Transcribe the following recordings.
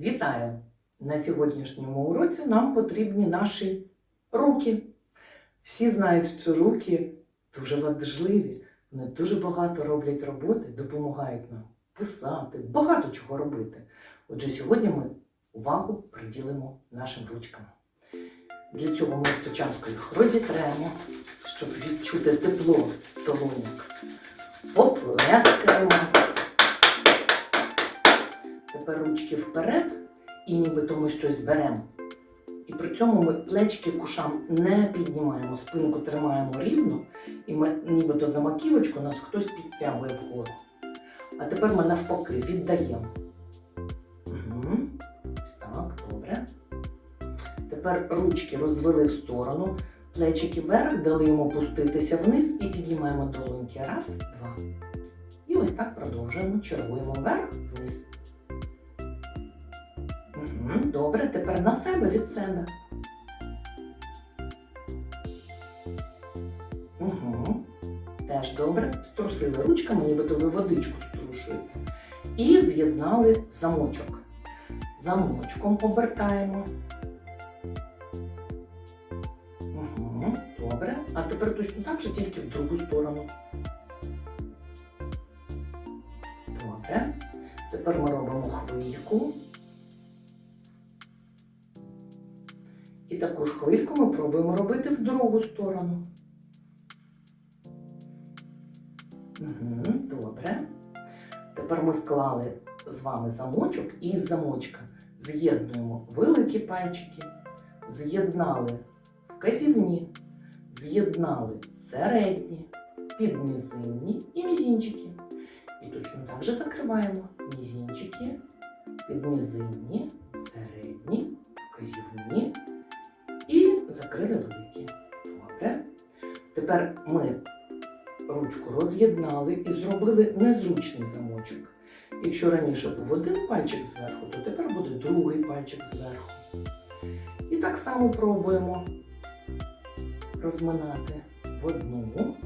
Вітаю! На сьогоднішньому уроці нам потрібні наші руки. Всі знають, що руки дуже важливі, вони дуже багато роблять роботи, допомагають нам писати, багато чого робити. Отже, сьогодні ми увагу приділимо нашим ручкам. Для цього ми спочатку їх розітремо, щоб відчути тепло долоньок. Поплескаємо. Тепер ручки вперед і нібито ми щось беремо. І при цьому ми плечки кушам не піднімаємо, спинку тримаємо рівно, і ми нібито за маківочку нас хтось підтягує вгору. А тепер ми навпаки віддаємо. Угу. Так, добре. Тепер ручки розвели в сторону, плечики вверх, дали йому опуститися вниз і піднімаємо долоньки. Раз, два. І ось так продовжуємо, чергуємо вверх, вниз. Добре, тепер на себе від себе. Угу. Теж добре. Струсили ручками, нібито ви водичку струшуєте. І з'єднали замочок. Замочком обертаємо. Угу. Добре. А тепер точно так же, тільки в другу сторону. Добре. Тепер ми робимо хвильку. Таку ж хвильку ми пробуємо робити в другу сторону. Угу, добре. Тепер ми склали з вами замочок і з замочка з'єднуємо великі пальчики, з'єднали вказівні, з'єднали середні, підмізинні і мізінчики. І точно так же закриваємо мізінчики, підмізинні, Тепер ми ручку роз'єднали і зробили незручний замочок. Якщо раніше був один пальчик зверху, то тепер буде другий пальчик зверху. І так само пробуємо розминати в одну.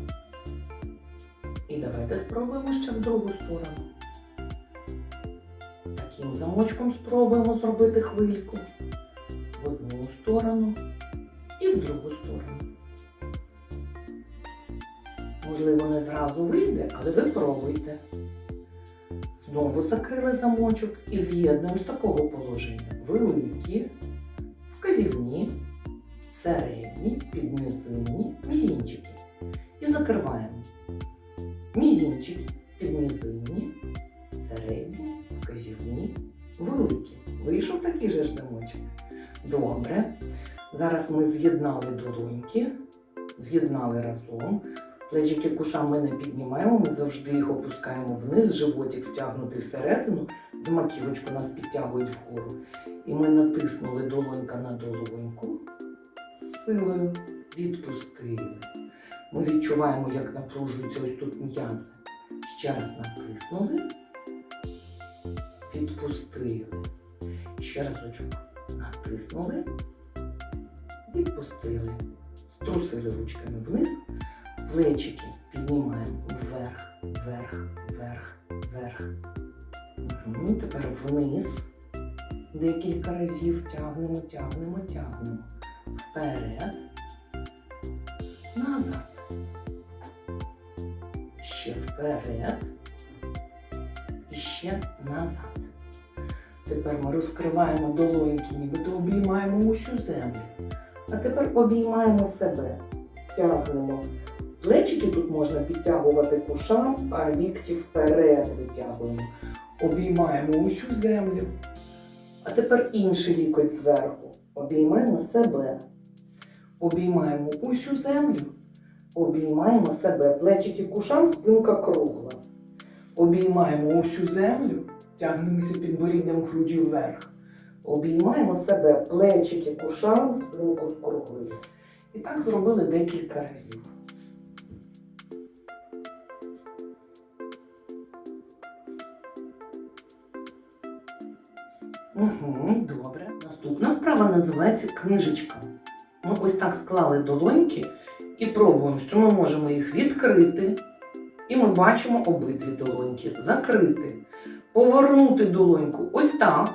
І давайте спробуємо ще в другу сторону. Таким замочком спробуємо зробити хвильку в одну сторону і в другу сторону. Можливо, не зразу вийде, але ви пробуйте. Знову закрили замочок і з'єднуємо з такого положення великі, вказівні, середні, підмізинні, мізінчики. І закриваємо мізінчики, підмізинні, середні, вказівні, великі. Вийшов такий же ж замочок. Добре. Зараз ми з'єднали долоньки, з'єднали разом. Плечики куша ми не піднімаємо, ми завжди їх опускаємо вниз, животик втягнутий всередину, з нас підтягують вгору. І ми натиснули долонька на долоньку, з силою відпустили. Ми відчуваємо, як напружуються ось тут м'язи. Ще раз натиснули, відпустили. Ще разочок натиснули, відпустили. Струсили ручками вниз. Плечики піднімаємо вверх, вверх, вверх, вверх. Угу. Тепер вниз. Декілька разів тягнемо, тягнемо, тягнемо. Вперед. Назад. Ще вперед. І ще назад. Тепер ми розкриваємо долоньки, нібито обіймаємо усю землю. А тепер обіймаємо себе. Тягнемо. Плечики тут можна підтягувати кушам, а лікті вперед витягуємо. Обіймаємо усю землю. А тепер інший лікоть зверху. Обіймаємо себе. Обіймаємо усю землю. Обіймаємо себе. Плечики кушам, спинка кругла. Обіймаємо усю землю. Тягнемося підборідням груддю вверх. Обіймаємо себе. Плечики кушам, спинку скруглили. І так зробили декілька разів. Угу, добре. Наступна вправа називається книжечка. Ми ось так склали долоньки і пробуємо, що ми можемо їх відкрити. І ми бачимо обидві долоньки. Закрити. Повернути долоньку ось так.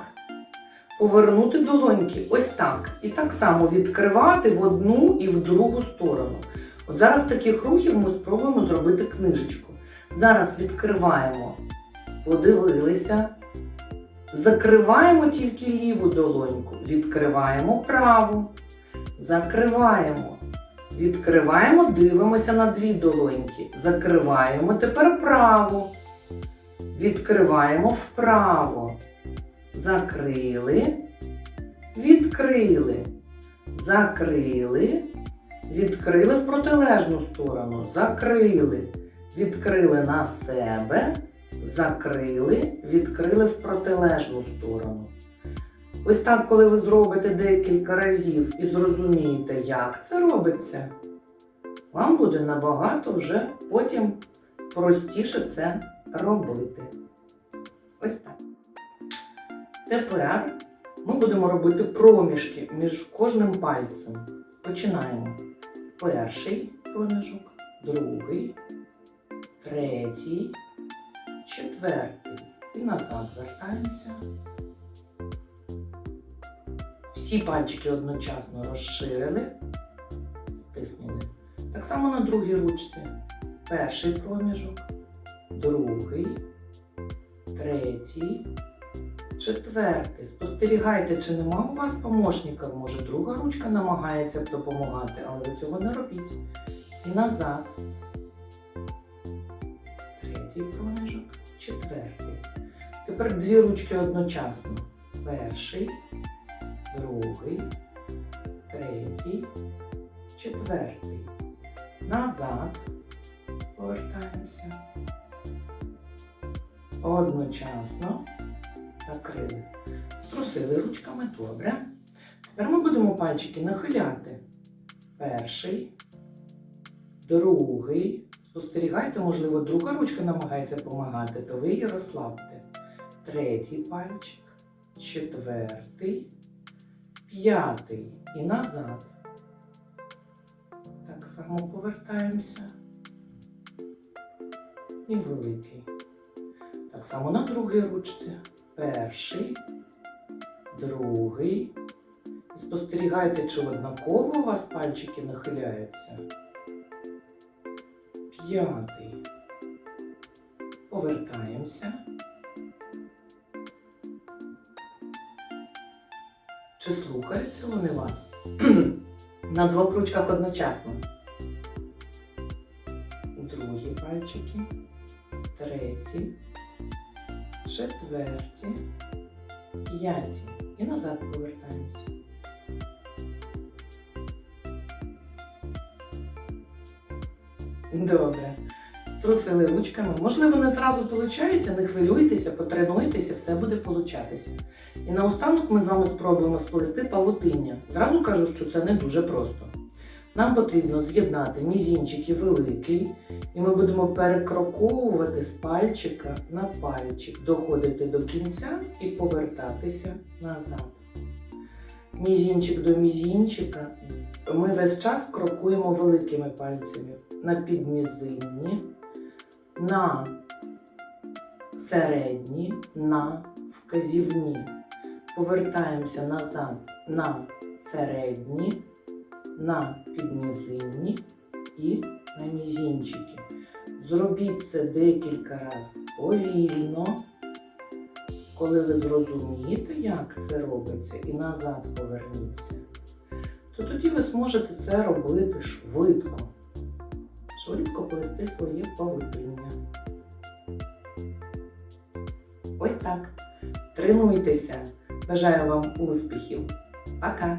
повернути долоньки ось так. І так само відкривати в одну і в другу сторону. От зараз таких рухів ми спробуємо зробити книжечку. Зараз відкриваємо, подивилися. Закриваємо тільки ліву долоньку, відкриваємо праву, закриваємо, відкриваємо, дивимося на дві долоньки, закриваємо тепер праву, відкриваємо вправо, закрили, відкрили, закрили, відкрили в протилежну сторону, закрили, відкрили на себе закрили, відкрили в протилежну сторону. Ось так, коли ви зробите декілька разів і зрозумієте, як це робиться, вам буде набагато вже потім простіше це робити. Ось так. Тепер ми будемо робити проміжки між кожним пальцем. Починаємо. Перший проміжок, другий, третій, четвертий. І назад вертаємося. Всі пальчики одночасно розширили, стиснули. Так само на другій ручці. Перший проміжок, другий, третій, четвертий. Спостерігайте, чи нема у вас помощника. Може, друга ручка намагається допомагати, але ви цього не робіть. І назад третій проміжок, четвертий. Тепер дві ручки одночасно. Перший, другий, третій, четвертий. Назад повертаємося. Одночасно закрили. Струсили ручками добре. Тепер ми будемо пальчики нахиляти. Перший, другий. Спостерігайте, можливо, друга ручка намагається допомагати, то ви її розслабте. Третій пальчик, четвертий, п'ятий і назад. Так само повертаємося. І великий. Так само на другій ручці. Перший, другий. Спостерігайте, чи однаково у вас пальчики нахиляються. П'ятий. Повертаємося. Чи слухаються вони вас? На двох ручках одночасно. Другі пальчики, треті, четверті, п'яті. І назад повертаємося. Добре. Струсили ручками. Можливо, не зразу виходить, не хвилюйтеся, потренуйтеся, все буде получатися. І наостанок ми з вами спробуємо сплести павутиння. Зразу кажу, що це не дуже просто. Нам потрібно з'єднати мізінчик і великий, і ми будемо перекроковувати з пальчика на пальчик, доходити до кінця і повертатися назад. Мізінчик до мізінчика. Ми весь час крокуємо великими пальцями на підмізинні, на середні, на вказівні. Повертаємося назад на середні, на підмізинні і на мізінчики. Зробіть це декілька разів повільно. Коли ви зрозумієте, як це робиться, і назад поверніться, то тоді ви зможете це робити швидко. Швидко плести своє павутиння. Ось так. Тренуйтеся. Бажаю вам успіхів. Пока!